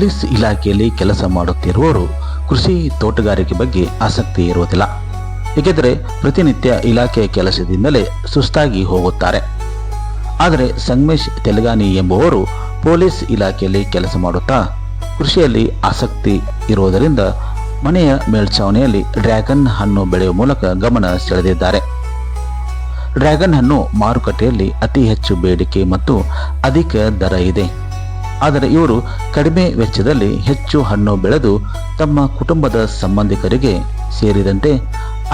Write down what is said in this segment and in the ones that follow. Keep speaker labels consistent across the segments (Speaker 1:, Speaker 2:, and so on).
Speaker 1: Police ಇಲಾಖೆಯಲ್ಲಿ ಕೆಲಸ ಮಾಡುತ್ತಿರುವವರು ಕೃಷಿ ತೋಟಗಾರಿಕೆ ಬಗ್ಗೆ ಆಸಕ್ತಿ ಇರುವುದಿಲ್ಲ. ಏಕೆಂದರೆ ಪ್ರತಿನಿತ್ಯ ಇಲಾಖೆಯ ಕೆಲಸದಿಂದಲೇ ಸುಸ್ತಾಗಿ ಹೋಗುತ್ತಾರೆ. ಆದರೆ ಸಂಗಮೇಶ್ ತೆಲಗಾನಿ ಎಂಬುವರು ಪೊಲೀಸ್ ಇಲಾಖೆಯಲ್ಲಿ ಕೆಲಸ ಮಾಡುತ್ತಾ ಕೃಷಿಯಲ್ಲಿ ಆಸಕ್ತಿ ಇರುವುದರಿಂದ ಮನೆಯ ಮೇಲ್ಛಾವಣಿಯಲ್ಲಿ ಡ್ರ್ಯಾಗನ್ ಹಣ್ಣು ಬೆಳೆಯುವ ಮೂಲಕ ಗಮನ ಸೆಳೆದಿದ್ದಾರೆ. ಡ್ರ್ಯಾಗನ್ ಹಣ್ಣು ಮಾರುಕಟ್ಟೆಯಲ್ಲಿ ಅತಿ ಹೆಚ್ಚು ಬೇಡಿಕೆ ಮತ್ತು ಅಧಿಕ ದರ ಇದೆ. ಆದರೆ ಇವರು ಕಡಿಮೆ ವೆಚ್ಚದಲ್ಲಿ ಹೆಚ್ಚು ಹಣ್ಣು ಬೆಳೆದು ತಮ್ಮ ಕುಟುಂಬದ ಸಂಬಂಧಿಕರಿಗೆ ಸೇರಿದಂತೆ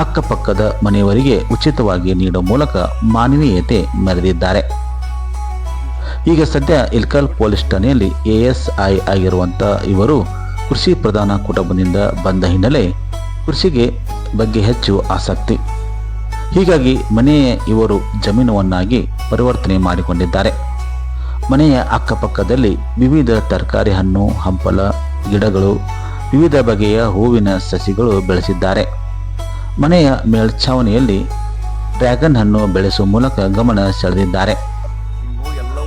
Speaker 1: ಅಕ್ಕಪಕ್ಕದ ಮನೆಯವರಿಗೆ ಉಚಿತವಾಗಿ ನೀಡುವ ಮೂಲಕ ಮಾನವೀಯತೆ ಮೆರೆದಿದ್ದಾರೆ. ಈಗ ಸದ್ಯ ಇಲ್ಕಲ್ ಪೊಲೀಸ್ ಠಾಣೆಯಲ್ಲಿ ಎಎಸ್ಐ ಆಗಿರುವಂಥ ಇವರು ಕೃಷಿ ಪ್ರಧಾನ ಕುಟುಂಬದಿಂದ ಬಂದ ಹಿನ್ನೆಲೆ ಕೃಷಿಗೆ ಬಗ್ಗೆ ಹೆಚ್ಚು ಆಸಕ್ತಿ. ಹೀಗಾಗಿ ಮನೆಯೇ ಇವರು ಜಮೀನುವನ್ನಾಗಿ ಪರಿವರ್ತನೆ ಮಾಡಿಕೊಂಡಿದ್ದಾರೆ. ಮನೆಯ ಅಕ್ಕಪಕ್ಕದಲ್ಲಿ ವಿವಿಧ ತರಕಾರಿ ಹಣ್ಣು, ಹಂಪಲ, ಗಿಡಗಳು, ವಿವಿಧ ಬಗೆಯ ಹೂವಿನ ಸಸಿಗಳು ಬೆಳೆಸಿದ್ದಾರೆ. ಮನೆಯ ಮೇಲ್ಛಾವಣಿಯಲ್ಲಿ ಡ್ರ್ಯಾಗನ್ ಹಣ್ಣು ಬೆಳೆಸುವ ಮೂಲಕ ಗಮನ ಸೆಳೆದಿದ್ದಾರೆ.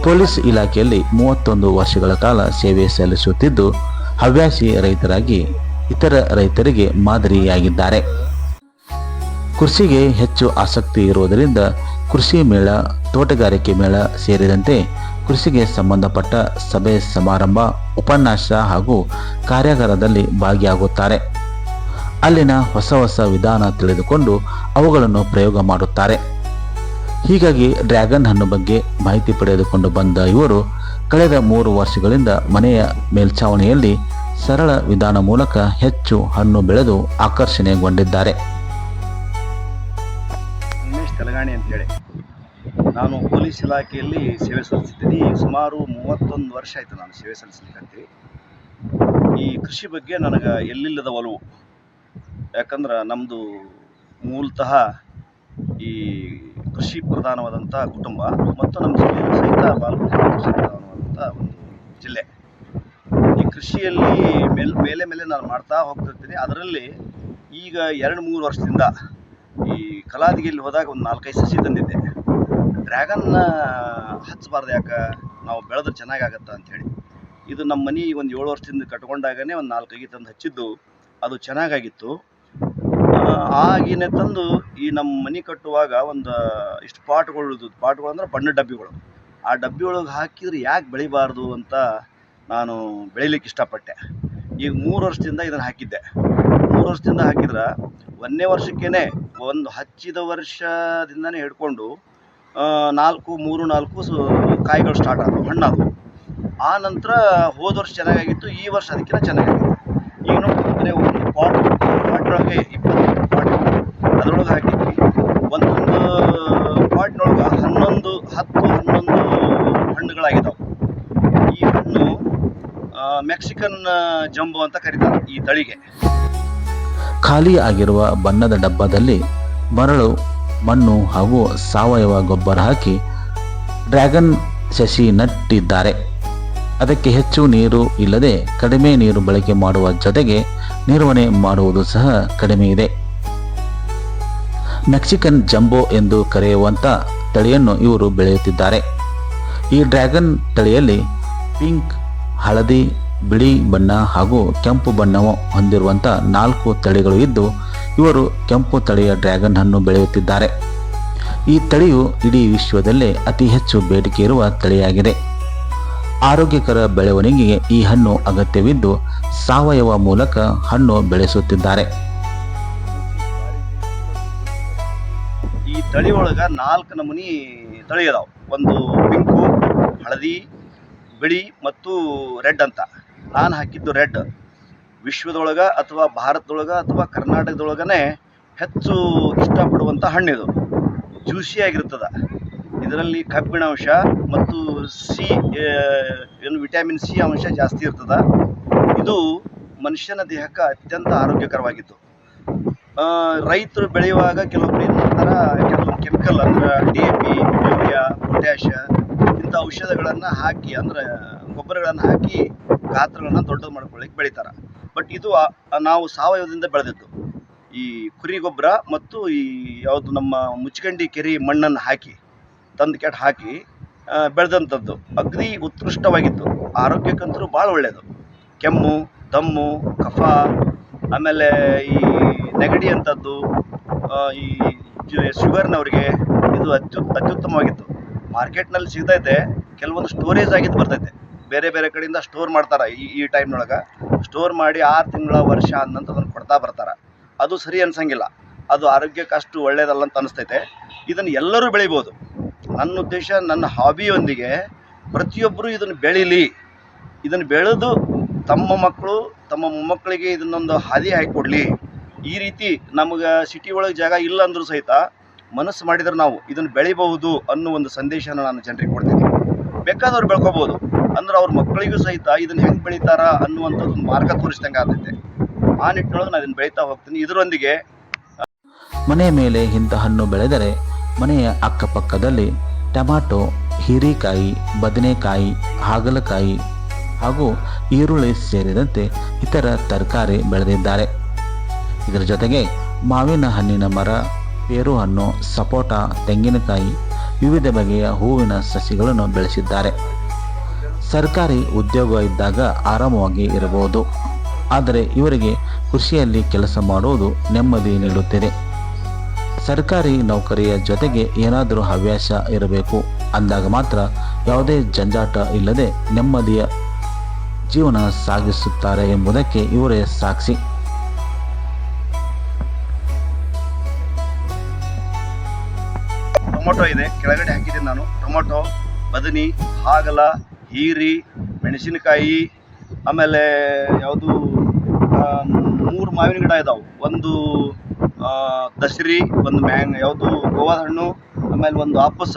Speaker 1: ಪೊಲೀಸ್ ಇಲಾಖೆಯಲ್ಲಿ ಮೂವತ್ತೊಂದು ವರ್ಷಗಳ ಕಾಲ ಸೇವೆ ಸಲ್ಲಿಸುತ್ತಿದ್ದು, ಹವ್ಯಾಸಿ ರೈತರಾಗಿ ಇತರ ರೈತರಿಗೆ ಮಾದರಿಯಾಗಿದ್ದಾರೆ. ಕೃಷಿಗೆ ಹೆಚ್ಚು ಆಸಕ್ತಿ ಇರುವುದರಿಂದ ಕೃಷಿ ಮೇಳ, ತೋಟಗಾರಿಕೆ ಮೇಳ ಸೇರಿದಂತೆ ಕೃಷಿಗೆ ಸಂಬಂಧಪಟ್ಟ ಸಭೆ ಸಮಾರಂಭ, ಉಪನ್ಯಾಸ ಹಾಗೂ ಕಾರ್ಯಾಗಾರದಲ್ಲಿ ಭಾಗಿಯಾಗುತ್ತಾರೆ. ಅಲ್ಲಿನ ಹೊಸ ಹೊಸ ವಿಧಾನ ತಿಳಿದುಕೊಂಡು ಅವುಗಳನ್ನು ಪ್ರಯೋಗ ಮಾಡುತ್ತಾರೆ. ಹೀಗಾಗಿ ಡ್ರ್ಯಾಗನ್ ಹಣ್ಣು ಬಗ್ಗೆ ಮಾಹಿತಿ ಪಡೆದುಕೊಂಡು ಬಂದ ಇವರು ಕಳೆದ ಮೂರು ವರ್ಷಗಳಿಂದ ಮನೆಯ ಮೇಲ್ಛಾವಣಿಯಲ್ಲಿ ಸರಳ ವಿಧಾನ ಮೂಲಕ ಹೆಚ್ಚು ಹಣ್ಣು ಬೆಳೆದು ಆಕರ್ಷಣೆಗೊಂಡಿದ್ದಾರೆ.
Speaker 2: ಅಂತ ಹೇಳಿ ನಾನು ಪೊಲೀಸ್ ಇಲಾಖೆಯಲ್ಲಿ ಸೇವೆ ಸಲ್ಲಿಸಿದ್ದೀನಿ. ಸುಮಾರು ಮೂವತ್ತೊಂದು ವರ್ಷ ಆಯಿತು ನಾನು ಸೇವೆ ಸಲ್ಲಿಸಲಿಕ್ಕೆ ಈ ಕೃಷಿ ಬಗ್ಗೆ ನನಗೆ ಎಲ್ಲಿಲ್ಲದ ಒಲವು. ಯಾಕಂದ್ರೆ ನಮ್ಮದು ಮೂಲತಃ ಈ ಕೃಷಿ ಪ್ರಧಾನವಾದಂಥ ಕುಟುಂಬ ಮತ್ತು ನಮ್ಮ ಜಿಲ್ಲೆಯೂ ಸಹಿತ ಕೃಷಿ ಪ್ರಧಾನವಾದಂಥ ಒಂದು ಜಿಲ್ಲೆ. ಈ ಕೃಷಿಯಲ್ಲಿ ಮೇಲ್, ಮೇಲೆ ಮೇಲೆ ನಾನು ಮಾಡ್ತಾ ಹೋಗ್ತಿರ್ತೀನಿ ಅದರಲ್ಲಿ ಈಗ ಎರಡು ಮೂರು ವರ್ಷದಿಂದ ಈ ಕಲಾದಿಗೆಯಲ್ಲಿ ಹೋದಾಗ ಒಂದು ನಾಲ್ಕೈದು ಸಸಿ ತಂದಿದ್ದೆ. ಡ್ರ್ಯಾಗನ್ನ ಹಚ್ಚಬಾರ್ದು ಯಾಕೆ? ನಾವು ಬೆಳೆದ್ರೆ ಅಂತ ಅಂಥೇಳಿ ಇದು ನಮ್ಮ ಮನೆ ಒಂದು ಏಳು ವರ್ಷದಿಂದ ಕಟ್ಕೊಂಡಾಗನೇ ಒಂದು ನಾಲ್ಕು ಐದು ತಂದು ಹಚ್ಚಿದ್ದು. ಅದು ಚೆನ್ನಾಗಾಗಿತ್ತು. ಆಗಿನೇ ತಂದು ಈ ನಮ್ಮ ಮನೆ ಕಟ್ಟುವಾಗ ಒಂದು ಇಷ್ಟು ಪಾಟ್ಗಳು ಪಾಟ್ಗಳು ಅಂದ್ರೆ ಬಣ್ಣ ಡಬ್ಬಿಗಳು. ಆ ಡಬ್ಬಿ ಒಳಗೆ ಹಾಕಿದ್ರೆ ಯಾಕೆ ಬೆಳಿಬಾರ್ದು ಅಂತ ನಾನು ಬೆಳಿಲಿಕ್ಕೆ ಇಷ್ಟಪಟ್ಟೆ. ಈಗ ಮೂರು ವರ್ಷದಿಂದ ಇದನ್ನು ಹಾಕಿದ್ದೆ. ಮೂರು ವರ್ಷದಿಂದ ಹಾಕಿದ್ರೆ ಒಂದನೇ ವರ್ಷಕ್ಕೇ ಒಂದು ಹಚ್ಚಿದ ವರ್ಷದಿಂದನೇ ಹಿಡ್ಕೊಂಡು ನಾಲ್ಕು, ಮೂರು, ನಾಲ್ಕು ಕಾಯಿಗಳು ಸ್ಟಾರ್ಟ್ ಆದವು, ಹಣ್ಣಾದವು. ಆ ನಂತರ ಹೋದ ವರ್ಷ ಚೆನ್ನಾಗಾಗಿತ್ತು, ಈ ವರ್ಷ ಅದಕ್ಕಿಂತ ಚೆನ್ನಾಗಾಗಿತ್ತು ಈಗ ನೋಡಿದ್ರೆ ಒಂದು ಪಾಟ್ ಪಾಟ್ನೊಳಗೆ ಇಪ್ಪತ್ತು ಪಾಟ್ ಅದರೊಳಗೆ ಹಾಕಿದ್ವಿ ಒಂದೊಂದು ಪಾಟ್ನೊಳಗೆ ಹನ್ನೊಂದು, ಹತ್ತು, ಹನ್ನೊಂದು ಹಣ್ಣುಗಳಾಗಿದ್ದಾವೆ ಈ ಹಣ್ಣು ಮೆಕ್ಸಿಕನ್ ಜಂಬೋ ಅಂತ ಕರೀತಾರೆ ಈ ತಳಿಗೆ.
Speaker 1: ಖಾಲಿ ಆಗಿರುವ ಬಣ್ಣದ ಡಬ್ಬದಲ್ಲಿ ಮರಳು ಮಣ್ಣು ಹಾಗೂ ಸಾವಯವ ಗೊಬ್ಬರ ಹಾಕಿ ಡ್ರ್ಯಾಗನ್ ಸಸಿ ನಟ್ಟಿದ್ದಾರೆ. ಅದಕ್ಕೆ ಹೆಚ್ಚು ನೀರು ಇಲ್ಲದೆ ಕಡಿಮೆ ನೀರು ಬಳಕೆ ಮಾಡುವ ಜೊತೆಗೆ ನಿರ್ವಹಣೆ ಮಾಡುವುದು ಸಹ ಕಡಿಮೆ ಇದೆ. ಮೆಕ್ಸಿಕನ್ ಜಂಬೋ ಎಂದು ಕರೆಯುವಂಥ ತಳಿಯನ್ನು ಇವರು ಬೆಳೆಯುತ್ತಿದ್ದಾರೆ. ಈ ಡ್ರ್ಯಾಗನ್ ತಳಿಯಲ್ಲಿ ಪಿಂಕ್, ಹಳದಿ, ಬಿಳಿ ಬಣ್ಣ ಹಾಗೂ ಕೆಂಪು ಬಣ್ಣವು ಹೊಂದಿರುವಂಥ ನಾಲ್ಕು ತಳಿಗಳು ಇದ್ದು ಇವರು ಕೆಂಪು ತಳಿಯ ಡ್ರ್ಯಾಗನ್ ಹಣ್ಣು ಬೆಳೆಯುತ್ತಿದ್ದಾರೆ. ಈ ತಳಿಯು ಇಡೀ ವಿಶ್ವದಲ್ಲೇ ಅತಿ ಹೆಚ್ಚು ಬೇಡಿಕೆ ಇರುವ ತಳಿಯಾಗಿದೆ. ಆರೋಗ್ಯಕರ ಬೆಳವಣಿಗೆಗೆ ಈ ಹಣ್ಣು ಅಗತ್ಯವಿದ್ದು ಸಾವಯವ ಮೂಲಕ ಹಣ್ಣು ಬೆಳೆಸುತ್ತಿದ್ದಾರೆ.
Speaker 2: ಈ ತಳಿ ಒಳಗೆ ನಾಲ್ಕು ನಮೂನಿ ತಳಿ ಅದಾವ. ಒಂದು ಪಿಂಕು, ಹಳದಿ, ಬಿಳಿ ಮತ್ತು ರೆಡ್ ಅಂತ. ನಾನು ಹಾಕಿದ್ದು ರೆಡ್. ವಿಶ್ವದೊಳಗೆ ಅಥವಾ ಭಾರತದೊಳಗ ಅಥವಾ ಕರ್ನಾಟಕದೊಳಗನೆ ಹೆಚ್ಚು ಇಷ್ಟಪಡುವಂಥ ಹಣ್ಣಿದು. ಜ್ಯೂಸಿಯಾಗಿರ್ತದೆ ಇದರಲ್ಲಿ ಕಬ್ಬಿಣಾಂಶ ಮತ್ತು ಸಿ ಏನು ವಿಟಮಿನ್ ಸಿ ಅಂಶ ಜಾಸ್ತಿ ಇರ್ತದೆ. ಇದು ಮನುಷ್ಯನ ದೇಹಕ್ಕೆ ಅತ್ಯಂತ ಆರೋಗ್ಯಕರವಾಗಿತ್ತು. ರೈತರು ಬೆಳೆಯುವಾಗ ಕೆಲವೊಬ್ರು ಏನು ಮಾಡ್ತಾರೆ, ಕೆಲವೊಂದು ಕೆಮಿಕಲ್ ಅಂದ್ರೆ D A P, urea, potash ಇಂಥ ಔಷಧಗಳನ್ನು ಹಾಕಿ ಅಂದ್ರೆ ಗೊಬ್ಬರಗಳನ್ನು ಹಾಕಿ ಗಾತ್ರಗಳನ್ನ ದೊಡ್ಡದು ಮಾಡ್ಕೊಳ್ಳಿಕ್ಕೆ ಬೆಳಿತಾರೆ. ಬಟ್ ಇದು ನಾವು ಸಾವಯವದಿಂದ ಬೆಳೆದಿದ್ದು. ಈ ಕುರಿ ಗೊಬ್ಬರ ಮತ್ತು ಈ ಯಾವುದು ನಮ್ಮ ಮುಚ್ಕಂಡಿ ಕೆರೆ ಮಣ್ಣನ್ನು ಹಾಕಿ, ತಂದು ಕೆಟ್ಟು ಹಾಕಿ ಬೆಳೆದಂಥದ್ದು. ಅಗ್ನಿ ಉತ್ಕೃಷ್ಟವಾಗಿತ್ತು. ಆರೋಗ್ಯಕ್ಕಂತೂ ಭಾಳ ಒಳ್ಳೆಯದು ಕೆಮ್ಮು, ದಮ್ಮು, ಕಫ, ಆಮೇಲೆ ಈ ನೆಗಡಿ ಅಂಥದ್ದು ಈ ಶುಗರ್ನವ್ರಿಗೆ ಇದು ಅತ್ಯು, ಅತ್ಯುತ್ತಮವಾಗಿತ್ತು. ಮಾರ್ಕೆಟ್ನಲ್ಲಿ ಸಿಗ್ತೈತೆ ಕೆಲವೊಂದು ಸ್ಟೋರೇಜ್ ಆಗಿದ್ದು ಬರ್ತೈತೆ. ಬೇರೆ ಬೇರೆ ಕಡೆಯಿಂದ ಸ್ಟೋರ್ ಮಾಡ್ತಾರೆ ಈ ಈ ಟೈಮ್ನೊಳಗೆ ಸ್ಟೋರ್ ಮಾಡಿ ಆರು ತಿಂಗಳ ವರ್ಷ ಅನ್ನಂತ ಅದನ್ನು ಕೊಡ್ತಾ ಬರ್ತಾರೆ. ಅದು ಸರಿ ಅನ್ಸಂಗಿಲ್ಲ. ಅದು ಆರೋಗ್ಯಕ್ಕೆ ಅಷ್ಟು ಒಳ್ಳೇದಲ್ಲ ಅಂತ ಅನಿಸ್ತೈತೆ. ಇದನ್ನು ಎಲ್ಲರೂ ಬೆಳಿಬೋದು. ನನ್ನ ಉದ್ದೇಶ, ನನ್ನ ಹಾಬಿಯೊಂದಿಗೆ ಪ್ರತಿಯೊಬ್ಬರು ಇದನ್ನು ಬೆಳೀಲಿ. ಇದನ್ನು ಬೆಳೆದು ತಮ್ಮ ಮಕ್ಕಳು, ತಮ್ಮ ಮೊಮ್ಮಕ್ಕಳಿಗೆ ಇದನ್ನೊಂದು ಹಾದಿ ಹಾಕಿಕೊಡ್ಲಿ ಈ ರೀತಿ ನಮಗೆ ಸಿಟಿ ಒಳಗೆ ಜಾಗ ಇಲ್ಲ ಅಂದರೂ ಸಹಿತ ಮನಸ್ಸು ಮಾಡಿದ್ರೆ ನಾವು ಇದನ್ನು ಬೆಳಿಬಹುದು ಅನ್ನೋ ಒಂದು ಸಂದೇಶನ ನಾನು ಜನರಿಗೆ ಕೊಡ್ತೀನಿ. ಬೇಕಾದವ್ರು ಬೆಳ್ಕೋಬಹುದು ಅಂದ್ರೆ ಅವ್ರ ಮಕ್ಕಳಿಗೂ ಸಹಿತ ಇದನ್ನ ಹೆಂಗೆ ಬೆಳಿತಾರ ಅನ್ನುವಂಥದ್ದು ಒಂದು ಮಾರ್ಗ ತೋರಿಸ್ದಂಗೆ ಆಗುತ್ತೆ. ಆ ನಿಟ್ಟಿನೊಳಗೆ ನಾನು ಇದನ್ನ ಬೆಳೀತಾ ಹೋಗ್ತೀನಿ. ಇದರೊಂದಿಗೆ,
Speaker 1: ಮನೆ ಮೇಲೆ ಇಂಥ ಹಣ್ಣು ಬೆಳೆದರೆ ಮನೆಯ ಅಕ್ಕಪಕ್ಕದಲ್ಲಿ ಟೊಮಾಟೊ, ಹೀರೆಕಾಯಿ, ಬದನೆಕಾಯಿ, ಹಾಗಲಕಾಯಿ ಹಾಗೂ ಈರುಳ್ಳಿ ಸೇರಿದಂತೆ ಇತರ ತರಕಾರಿ ಬೆಳೆದಿದ್ದಾರೆ. ಇದರ ಜೊತೆಗೆ ಮಾವಿನ ಹಣ್ಣಿನ ಮರ, ಪೇರು ಹಣ್ಣು, ಸಪೋಟ, ತೆಂಗಿನಕಾಯಿ ವಿವಿಧ ಬಗೆಯ ಹೂವಿನ ಸಸಿಗಳನ್ನು ಬೆಳೆಸಿದ್ದಾರೆ. ಸರ್ಕಾರಿ ಉದ್ಯೋಗ ಇದ್ದಾಗ ಆರಾಮವಾಗಿ ಇರಬಹುದು. ಆದರೆ ಇವರಿಗೆ ಕೃಷಿಯಲ್ಲಿ ಕೆಲಸ ಮಾಡುವುದು ನೆಮ್ಮದಿ ನೀಡುತ್ತಿದೆ. ಸರ್ಕಾರಿ ನೌಕರಿಯ ಜೊತೆಗೆ ಏನಾದರೂ ಹವ್ಯಾಸ ಇರಬೇಕು ಅಂದಾಗ ಮಾತ್ರ ಯಾವುದೇ ಜಂಜಾಟ ಇಲ್ಲದೆ ನೆಮ್ಮದಿಯ ಜೀವನ ಸಾಗಿಸುತ್ತಾರೆ ಎಂಬುದಕ್ಕೆ ಇವರೇ ಸಾಕ್ಷಿ.
Speaker 2: ಟೊಮೊಟೊ ಇದೆ. ಕೆಳಗಡೆ ಹಾಕಿದ್ದೀನಿ ನಾನು. ಟೊಮೊಟೊ, ಬದನಿ, ಹಾಗಲ, ಹೀರಿ, ಮೆಣಸಿನಕಾಯಿ, ಆಮೇಲೆ ಯಾವುದು ಮೂರು ಮಾವಿನ ಗಿಡ ಇದಾವೆ. ಒಂದು ದಸರಿ, ಒಂದು ಮ್ಯಾಂಗ್, ಯಾವುದು, ಗೋವಾದ ಹಣ್ಣು, ಆಮೇಲೆ ಒಂದು ಆಪಸ.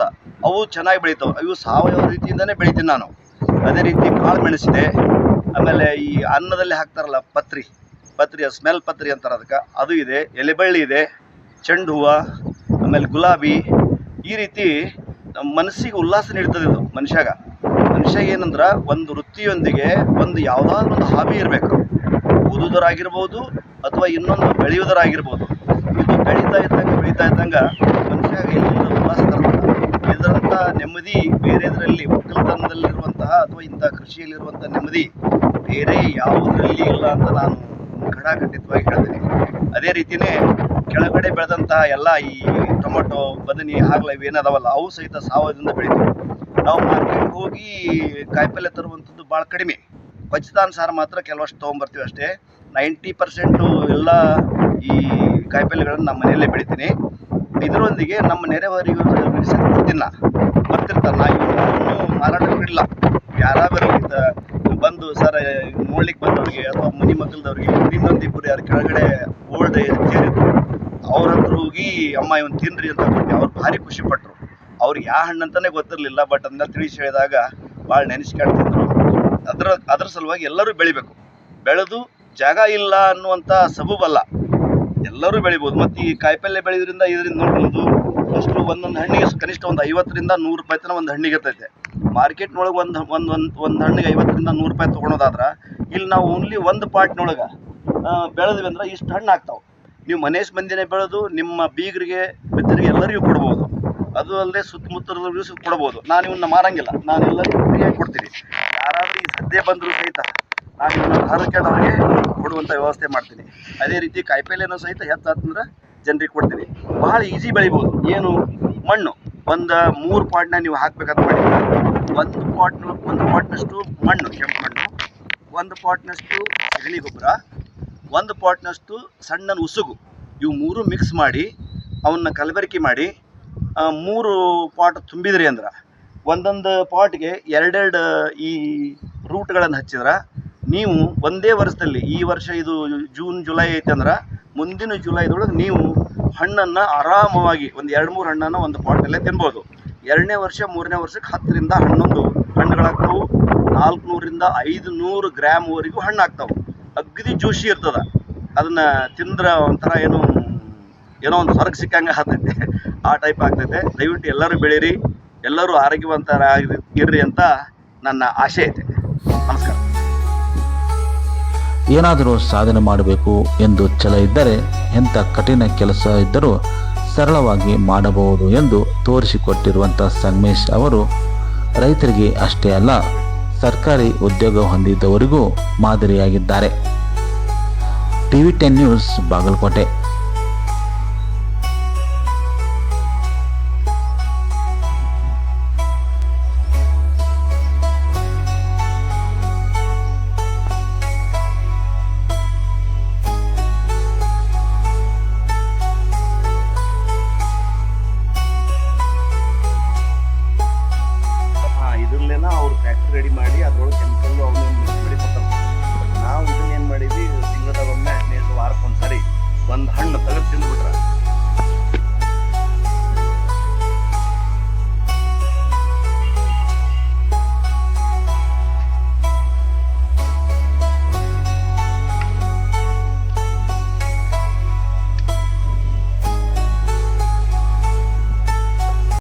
Speaker 2: ಅವು ಚೆನ್ನಾಗಿ ಬೆಳೀತಾವೆ. ಇವು ಸಾವಯವ ರೀತಿಯಿಂದನೇ ಬೆಳಿತೀನಿ ನಾನು. ಅದೇ ರೀತಿ ಕಾಳು ಮೆಣಸಿದೆ. ಆಮೇಲೆ ಈ ಅನ್ನದಲ್ಲಿ ಹಾಕ್ತಾರಲ್ಲ, ಪತ್ರಿ. ಪತ್ರಿ ಸ್ಮೆಲ್ ಪತ್ರಿ ಅಂತಾರೆ ಅದಕ್ಕೆ. ಅದು ಇದೆ, ಎಲೆಬಳ್ಳಿ ಇದೆ, ಚೆಂಡು ಹೂವು, ಆಮೇಲೆ ಗುಲಾಬಿ ಈ ರೀತಿ ನಮ್ಮ ಮನಸ್ಸಿಗೆ ಉಲ್ಲಾಸ ನೀಡ್ತದೆ ಇದು ಮನುಷ್ಯಾಗ. ಮನುಷ್ಯ ಏನಂದ್ರೆ ಒಂದು ವೃತ್ತಿಯೊಂದಿಗೆ ಒಂದು ಯಾವುದಾದ್ರೂ ಒಂದು ಹಾಬಿ ಇರಬೇಕು. ಓದುವುದರಾಗಿರ್ಬೋದು ಅಥವಾ ಇನ್ನೊಂದು ಬೆಳೆಯುವುದರಾಗಿರ್ಬೋದು. ಇದು ಬೆಳೀತಾ ಇದ್ದಂಗೆ ಬೆಳೀತಾ ಇದ್ದಂಗೆ ಮನುಷ್ಯಾಗ ಎಲ್ಲಿಂದ ಉಲ್ಲಾಸ ಇದರಂಥ ನೆಮ್ಮದಿ ಬೇರೆ ಇದರಲ್ಲಿ, ಒಕ್ಕಲತನದಲ್ಲಿರುವಂತಹ ಅಥವಾ ಇಂಥ ಕೃಷಿಯಲ್ಲಿರುವಂಥ ನೆಮ್ಮದಿ ಬೇರೆ ಯಾವುದರಲ್ಲಿ ಇಲ್ಲ ಅಂತ ನಾನು ಖಡಾಖಂಡಿತವಾಗಿ ಹೇಳ್ತೀನಿ. ಅದೇ ರೀತಿಯೇ ಕೆಳಗಡೆ ಬೆಳೆದಂತಹ ಎಲ್ಲ ಈ ಟೊಮೊಟೊ, ಬದನಿ ಹಾಗಲ ಇವೇನದಾವಲ್ಲ ಅವು ಸಹಿತ ಸಾವಯವದಿಂದ ಬೆಳಿತೀವಿ. ನಾವು ಮಾರ್ಕೆಟ್ಗೆ ಹೋಗಿ ಕಾಯಿಪಲ್ಲೆ ತರುವಂಥದ್ದು ಭಾಳ ಕಡಿಮೆ. ಪಂಚದಾನ ಸಾರು ಮಾತ್ರ ಕೆಲವಷ್ಟು ತೊಗೊಂಬರ್ತೀವಿ ಅಷ್ಟೇ. ನೈಂಟಿ ಪರ್ಸೆಂಟು ಎಲ್ಲ ಈ ಕಾಯಿಪಲ್ಯಗಳನ್ನು ನಮ್ಮ ಮನೆಯಲ್ಲೇ ಬೆಳಿತೀನಿ. ಇದರೊಂದಿಗೆ ನಮ್ಮ ನೆರೆಹೊರೆಗೂ ಕೊಡ್ತೀನಿ ಬರ್ತಿರ್ತಾರೆ ನಾ ಇವ್ರನ್ನು ಮಾರಾಟ ಬಿಡಲ್ಲ ಯಾರಾದರೂ ಬಂದು ಸರ್ ನೋಡ್ಲಿಕ್ಕೆ ಬಂದವ್ರಿಗೆ ಅಥವಾ ಮನಿ ಮಕ್ಕಳದವ್ರಿಗೆ ಇನ್ನೊಂದು ಇಬ್ಬರು ಯಾರು ಕೆಳಗಡೆ ಓಲ್ಡ್ ಸೇರಿದ್ರು ಅವ್ರ ಹತ್ರ ಹೋಗಿ, ಅಮ್ಮ, ಇವನ್ ತಿನ್ರಿ ಅಂತ ಕೊಟ್ಟು ಅವ್ರು ಭಾರಿ ಖುಷಿ ಪಟ್ರು. ಅವ್ರಿಗೆ ಯಾವ ಹಣ್ಣು ಅಂತಾನೆ ಗೊತ್ತಿರಲಿಲ್ಲ, ಬಟ್ ಅದನ್ನ ತಿಳಿಸಿ ಹೇಳಿದಾಗ ಭಾಳ ನೆನೆಸ್ಕೊಂಡು ತಿಂದರು. ಅದ್ರ ಅದ್ರ ಸಲುವಾಗಿ ಎಲ್ಲರೂ ಬೆಳಿಬೇಕು. ಬೆಳೆದು ಜಾಗ ಇಲ್ಲ ಅನ್ನುವಂಥ ಸಬೂಬಲ್ಲ ಎಲ್ಲರೂ ಬೆಳಿಬೋದು. ಮತ್ತು ಈ ಕಾಯಿಪಲ್ಯ ಬೆಳೆಯೋದ್ರಿಂದ, ಇದರಿಂದ ನೋಡ್ಬೋದು. ಫಸ್ಟು ಒಂದೊಂದು ಹಣ್ಣಿಗೆ ಕನಿಷ್ಠ ಒಂದು ಐವತ್ತರಿಂದ ನೂರು ರೂಪಾಯಿ ತನಕ ಒಂದು ಹಣ್ಣಿಗೆ ಇರ್ತೈತೆ. ಮಾರ್ಕೆಟ್ನೊಳಗೆ ಒಂದು ಒಂದು ಒಂದು ಒಂದು ಹಣ್ಣಿಗೆ ಐವತ್ತರಿಂದ ನೂರು ರೂಪಾಯಿ ತೊಗೊಳೋದಾದ್ರೆ ಇಲ್ಲಿ ನಾವು ಓನ್ಲಿ ಒಂದು ಪಾಟ್ನೊಳಗೆ ಬೆಳೆದ್ವಿ ಅಂದ್ರೆ ಇಷ್ಟು ಹಣ್ಣು ಆಗ್ತಾವೆ. ನೀವು ಮನೇಶ್ ಮಂದಿನೇ ಬೆಳೆದು ನಿಮ್ಮ ಬೀಗರಿಗೆ, ಮಿತ್ರರಿಗೆ ಎಲ್ಲರಿಗೂ ಕೊಡ್ಬೋದು. ಅದು ಅಲ್ಲದೆ ಸುತ್ತಮುತ್ತಲೂ ಕೊಡ್ಬೋದು. ನಾನು ಇವನ್ನ ಮಾರಂಗಿಲ್ಲ. ನಾನು ಎಲ್ಲರಿಗೂ ಫ್ರೀಯಾಗಿ ಕೊಡ್ತೀನಿ. ಯಾರಾದರೂ ಈ ಸದ್ಯ ಬಂದರೂ ಸಹಿತ ನಾನು ಇವನ್ನ ಹರಕೆಡವರಿಗೆ ಕೊಡುವಂಥ ವ್ಯವಸ್ಥೆ ಮಾಡ್ತೀನಿ. ಅದೇ ರೀತಿ ಕಾಯಿಪಲ್ಲೆನೂ ಸಹಿತ ಹೆಚ್ಚಾತಂದ್ರೆ ಜನರಿಗೆ ಕೊಡ್ತೀನಿ. ಭಾಳ ಈಸಿ ಬೆಳಿಬೋದು. ಏನು? ಮಣ್ಣು. ಒಂದು ಮೂರು ಪಾಟ್ನ ನೀವು ಹಾಕ್ಬೇಕಂತ ಮಾಡಿದ್ರೆ ಒಂದು ಪಾಟ್ನ, ಒಂದು ಪಾಟ್ನಷ್ಟು ಮಣ್ಣು, ಕೆಂಪು ಮಣ್ಣು, ಒಂದು ಪಾಟ್ನಷ್ಟು ಸಗಣಿ ಗೊಬ್ಬರ, ಒಂದು ಪಾಟ್ನಷ್ಟು ಸಣ್ಣ ಉಸುಗು. ಇವು ಮೂರು ಮಿಕ್ಸ್ ಮಾಡಿ, ಅವನ್ನ ಕಲಬೆರಕೆ ಮಾಡಿ ಮೂರು ಪಾಟ್ ತುಂಬಿದ್ರಿ ಅಂದ್ರೆ, ಒಂದೊಂದು ಪಾಟ್ಗೆ ಎರಡೆರಡು ಈ ರೂಟ್ಗಳನ್ನು ಹಚ್ಚಿದ್ರೆ, ನೀವು ಒಂದೇ ವರ್ಷದಲ್ಲಿ, ಈ ವರ್ಷ ಇದು ಜೂನ್, ಜುಲೈ ಐತೆ ಅಂದ್ರೆ ಮುಂದಿನ ಜುಲೈದೊಳಗೆ ನೀವು ಹಣ್ಣನ್ನು ಆರಾಮವಾಗಿ ಒಂದು ಎರಡು ಮೂರು ಹಣ್ಣನ್ನು ಒಂದು ಪಾಟ್ನಲ್ಲೇ ತಿನ್ಬೋದು. ಎರಡನೇ ವರ್ಷ, ಮೂರನೇ ವರ್ಷಕ್ಕೆ ಹತ್ತರಿಂದ ಹನ್ನೊಂದು ಹಣ್ಣುಗಳಾಗ್ತವು. ನಾಲ್ಕುನೂರಿಂದ ಐದು ನೂರು ಗ್ರಾಮ್ವರೆಗೂ ಹಣ್ಣು ಆಗ್ತಾವೆ ಅಗ್ದಿ ಜ್ಯೂಸಿ ಇರ್ತದ. ಅದನ್ನು ತಿಂದ್ರೆ ಒಂಥರ ಏನು, ಏನೋ ಒಂದು ಸ್ವರ್ಗ ಸಿಕ್ಕಂಗೆ ಆಗ್ತೈತೆ. ಆ ಟೈಪ್ ಆಗ್ತೈತೆ. ದಯವಿಟ್ಟು ಎಲ್ಲರೂ ಬೆಳೀರಿ. ಎಲ್ಲರೂ ಆರೋಗ್ಯವಂತರಾಗಿ ಇರ್ರಿ ಅಂತ ನನ್ನ ಆಶೆ ಐತೆ. ನಮಸ್ಕಾರ.
Speaker 1: ಏನಾದರೂ ಸಾಧನೆ ಮಾಡಬೇಕು ಎಂದು ಛಲ ಇದ್ದರೆ ಎಂಥ ಕಠಿಣ ಕೆಲಸ ಇದ್ದರೂ ಸರಳವಾಗಿ ಮಾಡಬಹುದು ಎಂದು ತೋರಿಸಿಕೊಟ್ಟಿರುವಂಥ ಸಂಗಮೇಶ್ ಅವರು, ರೈತರಿಗೆ ಅಷ್ಟೇ ಅಲ್ಲ, ಸರ್ಕಾರಿ ಉದ್ಯೋಗ ಹೊಂದಿದ್ದವರಿಗೂ ಮಾದರಿಯಾಗಿದ್ದಾರೆ. TV ten news Bagalkot.